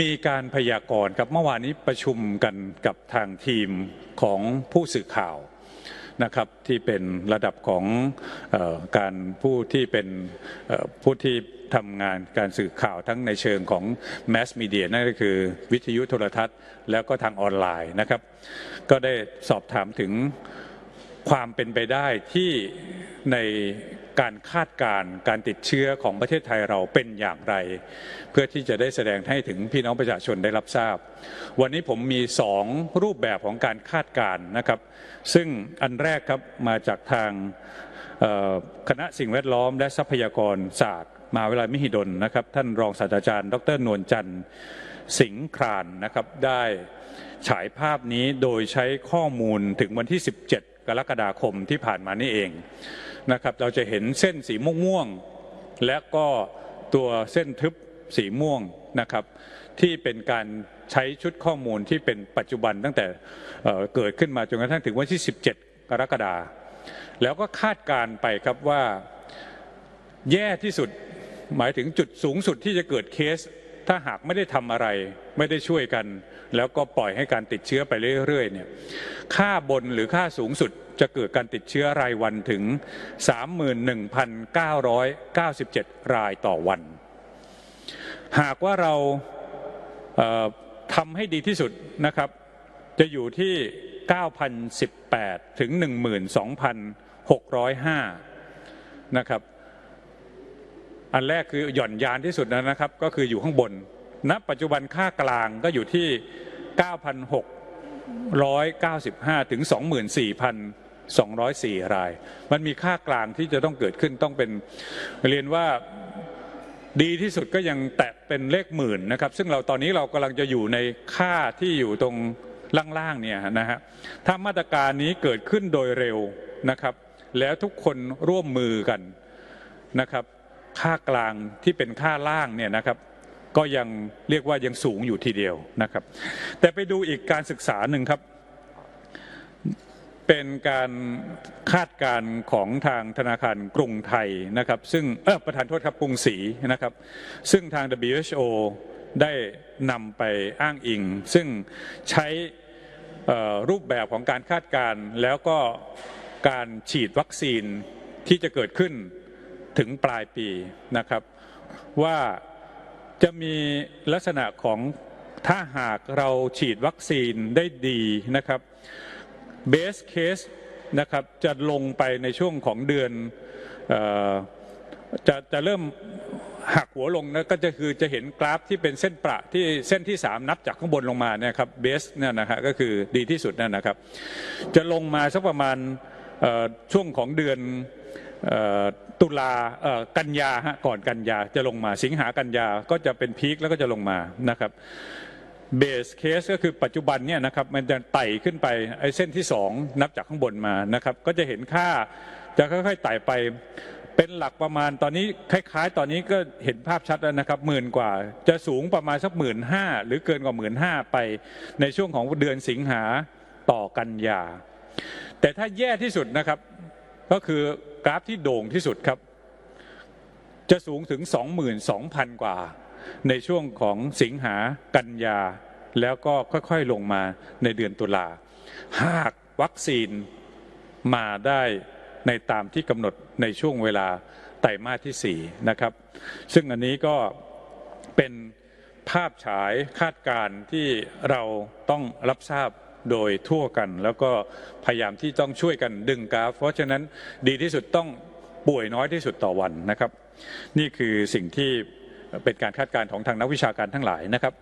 มีการพยากรณ์ครับเมื่อวานนี้ประชุมกันกับทางทีมของผู้สื่อข่าวนะครับที่เป็นระดับของออการผู้ที่เป็นผู้ที่ทำงานการสื่อข่าวทั้งในเชิงของแมสมีเดียนั่นก็คือวิทยุโทรทัศน์ แล้วก็ทางออนไลน์นะครับ ก็ได้สอบถามถึง ความเป็นไปได้ที่ในการคาดการณ์การติดเชื้อของประเทศไทยเราเป็นอย่างไร เพื่อที่จะได้แสดงให้ถึงพี่น้องประชาชนได้รับทราบ วันนี้ผมมีสองรูปแบบของการคาดการณ์นะครับ ซึ่งอันแรกครับมาจากทางคณะสิ่งแวดล้อมและทรัพยากรศาสตร์มหาวิทยาลัยมหิดลนะครับ ท่านรองศาสตราจารย์ ดรนวลจันทร์สิงห์ครานนะครับได้ฉายภาพนี้โดยใช้ข้อมูลถึงวันที่ 17 กรกฎาคมที่ผ่านมานี่เองนะครับ เราจะเห็นเส้นสีม่วงๆและก็ตัวเส้นทึบสีม่วงนะครับ ที่เป็นการใช้ชุดข้อมูลที่เป็นปัจจุบันตั้งแต่เเกิดขึ้นมาจนกระทั่งถึงวันที่ 17 กรกฎาแล้วก็คาดการไปครับว่าแย่ที่สุดหมายถึงจุดสูงสุดที่จะเกิดเคส ถ้าหากไม่ได้ทำอะไร ไม่ได้ช่วยกัน แล้วก็ปล่อยให้การติดเชื้อไปเรื่อยๆเนี่ยค่าบนหรือค่าสูงสุดจะเกิดการติดเชื้อรายวันถึง 31,997 รายต่อวัน หากว่าเราเทำให้ดีที่สุดนะครับ จะอยู่ที่ 9,018 ถึง 12,605 นะครับ อันแรกคือหย่อนยานที่สุดนะครับ ก็คืออยู่ข้างบนณปัจจุบันค่ากลางก็อยู่ที่ 9,695 ถึง 24,204 ราย มันมีค่ากลางที่จะต้องเกิดขึ้นต้องเป็นเรียนว่าดีที่สุดก็ยังแตะเป็นเลขหมื่นนะครับ ซึ่งเราตอนนี้เรากำลังจะอยู่ในค่าที่อยู่ตรงล่างๆเนี่ยนะฮะถ้ามาตรการนี้เกิดขึ้นโดยเร็วนะครับ แล้วทุกคนร่วมมือกันนะครับ ค่ากลางที่เป็นค่าล่างเนี่ยนะครับ ก็ยังเรียกว่ายังสูงอยู่ทีเดียวนะครับ แต่ไปดูอีกการศึกษาหนึ่งครับ เป็นการคาดการณ์ของทางธนาคารกรุงไทยนะครับ ซึ่งเออประธานโทษครับกรุงศรีนะครับ ซึ่งทาง WHO ได้นำไปอ้างอิง ซึ่งใช้รูปแบบของการคาดการณ์แล้วก็การฉีดวัคซีนที่จะเกิดขึ้น ถึงปลายปีนะครับ ว่าจะมีลักษณะของถ้าหากเราฉีดวัคซีนได้ดีนะครับเบสเคสนะครับจะลงไปในช่วงของเดือนออจะจะเริ่มหักหัวลงนะก็จะคือจะเห็นกราฟที่เป็นเส้นประที่เส้นที่ 3 นับจากข้างบนลงมาเนี่ยครับเบสเนี่ยนะฮะก็คือดีที่สุดนั่นนะครับ จะลงมาสักประมาณช่วงของเดือน ตุลากันยาฮะก่อนกันยาจะลงมา สิงหากันยาก็จะเป็นพีคแล้วก็จะลงมานะครับเบสเคสก็คือปัจจุบันเนี่ยนะครับมันจะไต่ขึ้นไปไอ้เส้นที่ 2 นับจากข้างบนมานะครับ ก็จะเห็นค่าจะค่อยๆไต่ไปเป็นหลักประมาณตอนนี้คล้ายๆ ตอนนี้ก็เห็นภาพชัดแล้วนะครับหมื่นกว่า จะสูงประมาณสักหมื่นห้าหรือเกินกว่าหมื่นห้าไปในช่วงของเดือนสิงหาต่อกันยา แต่ถ้าแย่ที่สุดนะครับก็คือ กราฟที่โด่งที่สุดครับ จะสูงถึง 22,000 กว่า ในช่วงของสิงหากันยา แล้วก็ค่อยๆลงมาในเดือนตุลา หากวัคซีนมาได้ในตามที่กำหนดในช่วงเวลาไตรมาสที่ 4 นะครับ ซึ่งอันนี้ก็เป็นภาพฉายคาดการณ์ที่เราต้องรับทราบ โดยทั่วกัน แล้วก็พยายามที่ต้องช่วยกันดึงกราฟ เพราะฉะนั้นดีที่สุดต้องป่วยน้อยที่สุดต่อวันนะครับ นี่คือสิ่งที่เป็นการคาดการณ์ของทางนักวิชาการทั้งหลายนะครับ